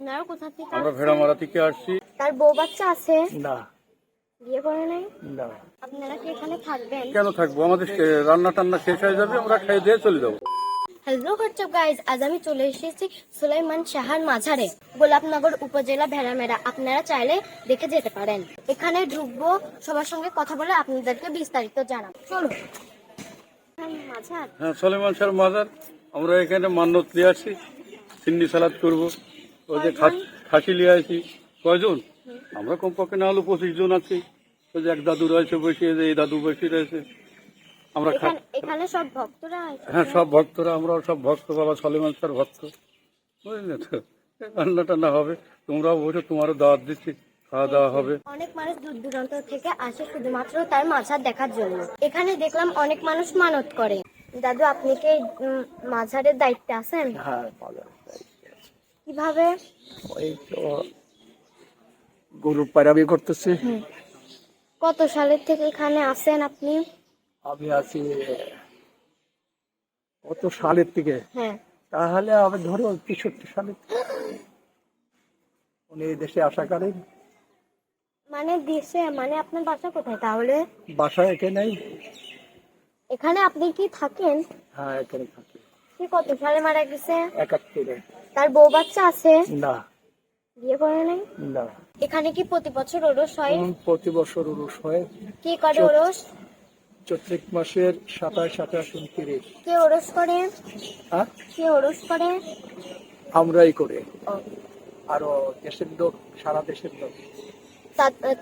আপনারা কোথা থেকে আমরা? ভেড়ামারা থেকে আসছি। তার বউ বাচ্চা আছে? না। বিয়ে করে নাই? না। আপনারা কি এখানে থাকবেন? কেন থাকব? আমাদের রান্না টান্না শেষ হয়ে যাবে আমরা খেয়ে দিয়ে চলে যাব। হ্যালো হোয়াটসঅ্যাপ গাইজ আজ আমি চলে এসেছি সুলাইমান শাহার মাঝারে গোলাপনগর উপজেলা ভেড়ামেরা আপনারা চাইলে দেখে যেতে পারেন। এখানে ঢুকবো সবার সঙ্গে কথা বলে আপনাদেরকে বিস্তারিত জানাব। চলো। হ্যাঁ সলেমান স্যার মাজার। আমরা এখানে মান্যত নিয়ে আসছি সিন্নি সালাদ করব। ওই যে খাস- নিয়ে আসি কয়জন? আমরা কমপক্ষে না হলো পঁচিশ জন আছি। ওই যে এক দাদু রয়েছে বসিয়ে এই দাদু বসিয়ে রয়েছে। আমরা এখানে এখানে সব ভক্তরা হ্যাঁ সব ভক্তরা আমরা সব ভক্ত বাবা সলেমান স্যার ভক্ত। বুঝলে তো? রান্না টান্না হবে তোমরাও বসে তোমারও দাওয়াত দিচ্ছি খাওয়া দাওয়া হবে। অনেক মানুষ দূর দূরান্ত থেকে আসে শুধুমাত্র তার মাঝার দেখার জন্য। এখানে দেখলাম অনেক মানুষ মানত করে। দাদু আপনি কি মাঝারের দায়িত্বে আছেন? হ্যাঁ কীভাবে? ওই তো গরুর পায়রাবি করতেছি। কত সালের থেকে এখানে আছেন আপনি? আমি আছি কত সালের থেকে? হ্যাঁ। তাহলে আমি ধরো তেষট্টি সালের থেকে। উনি দেশে আশা করেন মানে দেশে মানে আপনার বাসা কোথায় তাহলে? বাসা এখানেই। এখানে আপনি কি থাকেন? হ্যাঁ এখানে থাকি। কি কত সালে মারা গেছে? একাত্তরে। তার বউ বাচ্চা আছে? না। বিয়ে করে নাই? না। এখানে কি প্রতি বছর ওরস হয়? প্রতি বছর উরুষ হয়। কি করে ওরস? চৈত্রিক মাসের সাতাশ আঠাশ উনত্রিশ। কে ওরস করে? হ্যাঁ? কে ওরস করে? আমরাই করে। আরও দেশের লোক সারা দেশের লোক।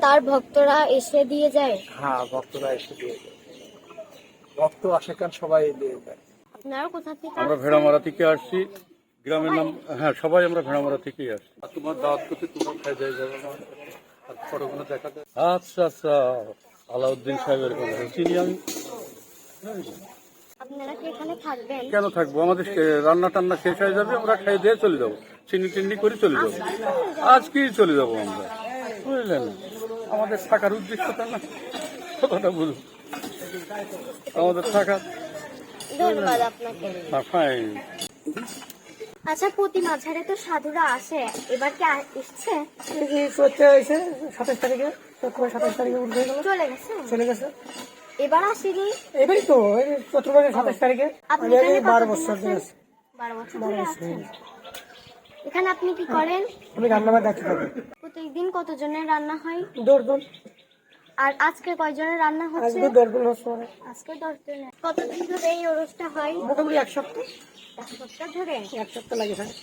তার ভক্তরা এসে দিয়ে যায়? হ্যাঁ ভক্তরা এসে দিয়ে যায়। ভক্ত আশেখান সবাই দিয়ে যায়। আপনারা কোথা থেকে আমরা ভেড়ামারা থেকে আসছি। গ্রামের নাম হ্যাঁ সবাই আমরা ভেড়ামারা থেকেই আসছি। আর তোমার দাওয়াত করতে তোমার খাই ফটোগুলো দেখা আচ্ছা আচ্ছা। আলাউদ্দিন সাহেবের কথা চিনি আমি। আপনারা কি এখানে থাকবেন? কেন থাকব? আমাদের রান্না টান্না শেষ হয়ে যাবে আমরা খেয়ে দিয়ে চলে যাব। চিনি টিন্নি করে চলে যাব। আজকেই চলে যাব আমরা। বুঝলেন? আমাদের থাকার উদ্দেশ্যটা না কথাটা বলুন। আমাদের থাকার ধন্যবাদ আপনাকে। হ্যাঁ আচ্ছা প্রতি মাঝারে তো সাধুরা আসে। এবার কি এসছে? সাতাশ তারিখে সাতাশ তারিখে উঠে গেল। চলে গেছে? চলে গেছে। এবার আসেনি? এবারই তো সাতাশ তারিখে। আপনি এখানে বারো বছর ধরে আছেন? আছি। বারো বছর এখানে আপনি কি করেন? আমি রান্নাবার দেখতে থাকি। প্রত্যেকদিন কতজনের রান্না হয়? দর্জন আর আজকে কয়জনের রান্না হচ্ছে? আজকে হচ্ছে মানে আজকে দশ জনের কতদিন ধরে এই অনুষ্ঠান হয়? মোটামুটি এক সপ্তাহ। এক সপ্তাহ ধরে? এক সপ্তাহ লাগে থাকে